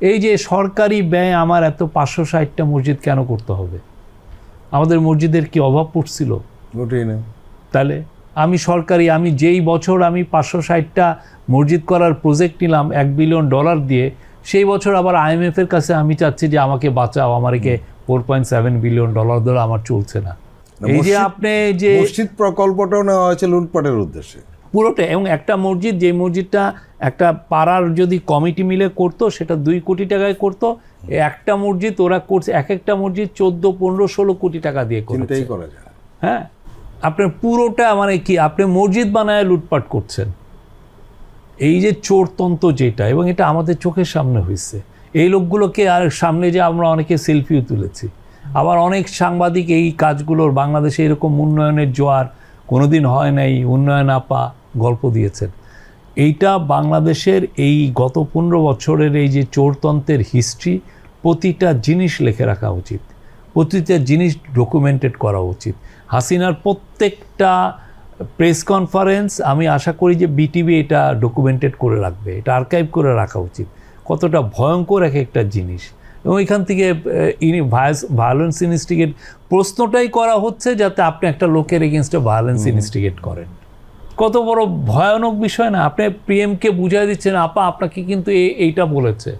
এই যে সরকারি ব্যয় আমার এত পাঁচশো ষাটটা মসজিদ কেন করতে হবে? আমাদের মসজিদের কি অভাব পড়ছিল? মোটেই না। তাহলে আমি সরকারি আমি যেই বছর আমি পাঁচশো ষাটটা মসজিদ করার প্রজেক্ট নিলাম এক বিলিয়ন ডলার দিয়ে সেই বছর আবার আইএমএফ এর কাছে আমি চাচ্ছি যে আমাকে বাঁচাও আমাকে four point seven billion dollar ধরে আমার চলছে না। এই যে আপনি যে মসজিদ প্রকল্পটাও নেওয়া হয়েছে লুটপাটের উদ্দেশ্যে। পুরোটা এবং একটা মসজিদ যে মসজিদটা একটা পাড়ার যদি কমিটি মিলে করতো সেটা দুই কোটি টাকায় করতো। একটা মসজিদ ওরা করছে এক একটা মসজিদ চোদ্দ পনেরো ষোলো কোটি টাকা দিয়ে করছে। হ্যাঁ? আপনার পুরোটা মানে কি? আপনি মসজিদ বানায় লুটপাট করছেন। এই যে চোরতন্ত্র যেটা এবং এটা আমাদের চোখের সামনে হয়েছে। এই লোকগুলোকে আর সামনে যে আমরা অনেকে সেলফিও তুলেছি। আবার অনেক সাংবাদিক এই কাজগুলোর বাংলাদেশে এরকম উন্নয়নের জোয়ার কোনোদিন হয় নাই উন্নয়ন আপা। গল্প দিয়েছেন। এইটা বাংলাদেশের এই গত পনেরো বছরের এই যে চোরতন্ত্রের হিস্ট্রি প্রতিটা জিনিস লিখে রাখা উচিত। প্রতিটা জিনিস ডকুমেন্টেড করা উচিত। হাসিনার প্রত্যেকটা প্রেস কনফারেন্স আমি আশা করি যে বিটিভি এটা ডকুমেন্টেড করে রাখবে এটা আর্কাইভ করে রাখা উচিত। কতটা ভয়ঙ্কর এক একটা জিনিস। এবং এখান থেকে ইনি ভায়োলেন্স ইনস্টিগেট প্রশ্নটাই করা হচ্ছে যাতে আপনি একটা লোকের এগেনস্টে ভায়োলেন্স ইনস্টিগেট করেন। কত বড় ভয়ানক বিষয় না। আপনি পিএমকে বুঝাই দিচ্ছেন আপা আপনাকে কিন্তু এইটা বলেছে।